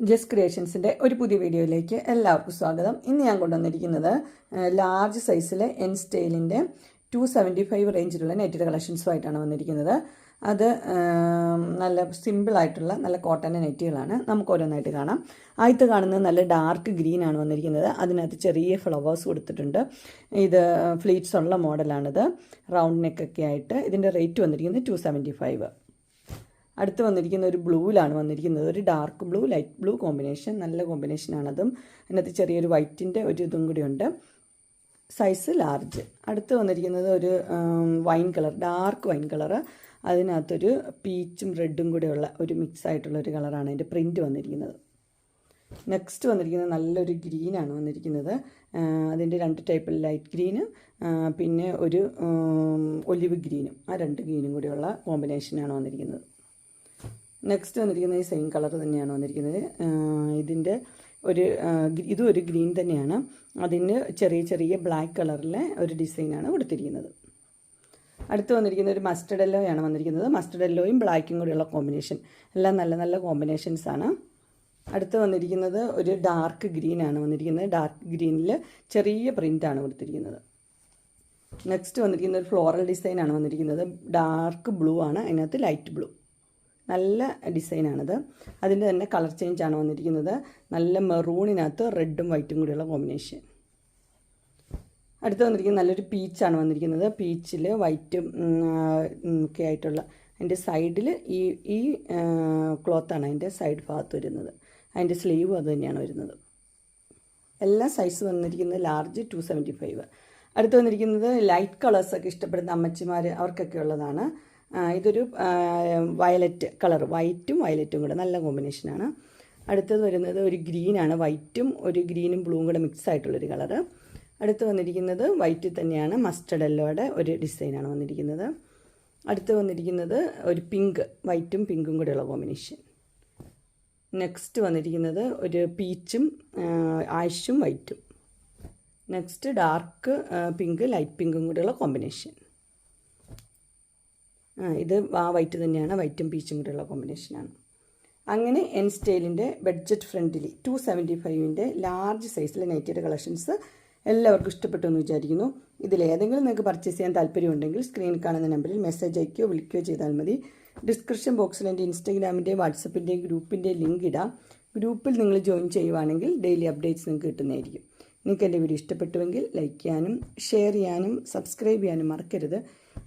ജസ് ക്രിയേഷൻസിന്റെ ഒരു പുതിയ വീഡിയോയിലേക്ക് എല്ലാവർക്കും സ്വാഗതം. ഇന്ന് ഞാൻ കൊണ്ടുവന്നിരിക്കുന്നത് ലാർജ് സൈസിലെ എൻ സ്റ്റൈലിന്റെ ടു സെവന്റി ഫൈവ് റേഞ്ചിലുള്ള നെറ്റഡ് കളക്ഷൻസുമായിട്ടാണ് വന്നിരിക്കുന്നത്. അത് നല്ല സിമ്പിളായിട്ടുള്ള നല്ല കോട്ടന്റെ നെറ്റുകളാണ്. നമുക്ക് ഓരോന്നായിട്ട് കാണാം. ആദ്യത്തെ കാണുന്നത് നല്ല ഡാർക്ക് ഗ്രീൻ ആണ് വന്നിരിക്കുന്നത്. അതിനകത്ത് ചെറിയ ഫ്ലവേഴ്സ് കൊടുത്തിട്ടുണ്ട്. ഇത് ഫ്ലീറ്റ്സ് ഉള്ള മോഡലാണിത് റൗണ്ട് നെക്കൊക്കെ ആയിട്ട് ഇതിന്റെ റേറ്റ് വന്നിരിക്കുന്നത് ടു സെവന്റി ഫൈവ് അടുത്ത് വന്നിരിക്കുന്ന ഒരു ബ്ലൂവിലാണ് വന്നിരിക്കുന്നത്. ഒരു dark blue light blue combination നല്ല കോമ്പിനേഷനാണതും അതിനകത്ത് ചെറിയൊരു വൈറ്റിന്റെ ഒരു ഇതും കൂടിയുണ്ട് സൈസ് ലാർജ് അടുത്ത് വന്നിരിക്കുന്നത് ഒരു wine colour dark wine colour അതിനകത്തൊരു പീച്ചും റെഡും കൂടെയുള്ള ഒരു മിക്സ് ആയിട്ടുള്ള ഒരു കളറാണ് അതിന്റെ പ്രിന്റ് വന്നിരിക്കുന്നത്. നെക്സ്റ്റ് വന്നിരിക്കുന്നത് നല്ലൊരു ഗ്രീനാണ് വന്നിരിക്കുന്നത്. അതിന്റെ രണ്ട് ടൈപ്പ് ലൈറ്റ് ഗ്രീന് പിന്നെ ഒരു ഒലിവ് ഗ്രീനും ആ രണ്ട് ഗ്രീനും കൂടിയുള്ള കോമ്പിനേഷനാണ് വന്നിരിക്കുന്നത്. നെക്സ്റ്റ് വന്നിരിക്കുന്നത് ഈ സെയിം കളർ തന്നെയാണ് വന്നിരിക്കുന്നത്. ഇതിന്റെ ഒരു ഇതും ഒരു ഗ്രീൻ തന്നെയാണ്. അതിന് ചെറിയ ചെറിയ ബ്ലാക്ക് കളറിലെ ഒരു ഡിസൈനാണ് കൊടുത്തിരിക്കുന്നത്. അടുത്ത് വന്നിരിക്കുന്ന ഒരു മസ്റ്റർഡ് എല്ലോയാണ് വന്നിരിക്കുന്നത്. മസ്റ്റർഡ് എല്ലോയും ബ്ലാക്കും കൂടിയുള്ള കോമ്പിനേഷൻ എല്ലാം നല്ല നല്ല കോമ്പിനേഷൻസ് ആണ്. അടുത്ത് വന്നിരിക്കുന്നത് ഒരു ഡാർക്ക് ഗ്രീൻ ആണ് വന്നിരിക്കുന്നത്. ഡാർക്ക് ഗ്രീനിൽ ചെറിയ പ്രിന്റാണ് കൊടുത്തിരിക്കുന്നത്. നെക്സ്റ്റ് വന്നിരിക്കുന്ന ഒരു ഫ്ലോറൽ ഡിസൈനാണ് വന്നിരിക്കുന്നത്. ഡാർക്ക് ബ്ലൂ ആണ്. അതിനകത്ത് ലൈറ്റ് ബ്ലൂ നല്ല ഡിസൈനാണിത്. അതിന്റെ തന്നെ കളർ ചേഞ്ച് ആണ് വന്നിരിക്കുന്നത്. നല്ല മെറൂണിനകത്ത് റെഡും വൈറ്റും കൂടിയുള്ള കോമ്പിനേഷൻ. അടുത്ത് വന്നിരിക്കുന്നത് നല്ലൊരു പീച്ചാണ് വന്നിരിക്കുന്നത്. പീച്ചിൽ വൈറ്റും ഒക്കെ ആയിട്ടുള്ള അതിന്റെ സൈഡിൽ ഈ ഈ ക്ലോത്താണ് അതിന്റെ സൈഡ് ഭാഗത്ത് വരുന്നത്. അതിന്റെ സ്ലീവ് അത് തന്നെയാണ് വരുന്നത്. എല്ലാ സൈസ് വന്നിരിക്കുന്നത് ലാർജ് ടു സെവന്റി ഫൈവ്. അടുത്ത് വന്നിരിക്കുന്നത് ലൈറ്റ് കളേഴ്സൊക്കെ ഇഷ്ടപ്പെടുന്ന അമ്മച്ചിമാർ അവർക്കൊക്കെ ഉള്ളതാണ്. ഇതൊരു വയലറ്റ് കളർ വൈറ്റും വയലറ്റും കൂടെ നല്ല കോമ്പിനേഷനാണ്. അടുത്തത് വരുന്നത് ഒരു ഗ്രീനാണ് വൈറ്റും ഒരു ഗ്രീനും ബ്ലൂവും കൂടെ മിക്സ് ആയിട്ടുള്ളൊരു കളറ്. അടുത്ത് വന്നിരിക്കുന്നത് വൈറ്റിൽ തന്നെയാണ് മസ്റ്റർഡ് എല്ലോയുടെ ഒരു ഡിസൈനാണ് വന്നിരിക്കുന്നത്. അടുത്ത് വന്നിരിക്കുന്നത് ഒരു പിങ്ക് വൈറ്റും പിങ്കും കൂടെയുള്ള കോമ്പിനേഷൻ. നെക്സ്റ്റ് വന്നിരിക്കുന്നത് ഒരു പീച്ചും ആഷും വൈറ്റും നെക്സ്റ്റ് ഡാർക്ക് പിങ്ക് ലൈറ്റ് പിങ്കും കൂടെയുള്ള കോമ്പിനേഷൻ. ഇത് ആ വൈറ്റ് തന്നെയാണ് വൈറ്റും പീച്ചും കൂടെയുള്ള കോമ്പിനേഷനാണ് അങ്ങനെ എൻ സ്റ്റൈലിന്റെ ബഡ്ജറ്റ് ഫ്രണ്ട്ലി ടു സെവന്റി ഫൈവിന്റെ ലാർജ് സൈസിലെ നൈറ്റിയുടെ കളക്ഷൻസ് എല്ലാവർക്കും ഇഷ്ടപ്പെട്ടു എന്ന് വിചാരിക്കുന്നു. ഇതിലേതെങ്കിലും നിങ്ങൾക്ക് പർച്ചേസ് ചെയ്യാൻ താല്പര്യമുണ്ടെങ്കിൽ സ്ക്രീനിൽ കാണുന്ന നമ്പറിൽ മെസ്സേജ് അയക്കുകയോ വിളിക്കുകയോ ചെയ്താൽ മതി. ഡിസ്ക്രിപ്ഷൻ ബോക്സിൽ എന്റെ ഇൻസ്റ്റഗ്രാമിന്റെയും വാട്സപ്പിന്റെയും ഗ്രൂപ്പിന്റെയും ലിങ്ക് ഇടാം. ഗ്രൂപ്പിൽ നിങ്ങൾ ജോയിൻ ചെയ്യുവാണെങ്കിൽ ഡെയിലി അപ്ഡേറ്റ്സ് നിങ്ങൾക്ക് കിട്ടുന്നതായിരിക്കും. നിങ്ങൾക്ക് എന്റെ വീഡിയോ ഇഷ്ടപ്പെട്ടുവെങ്കിൽ ലൈക്ക് ചെയ്യാനും ഷെയർ ചെയ്യാനും സബ്സ്ക്രൈബ് ചെയ്യാനും മറക്കരുത്.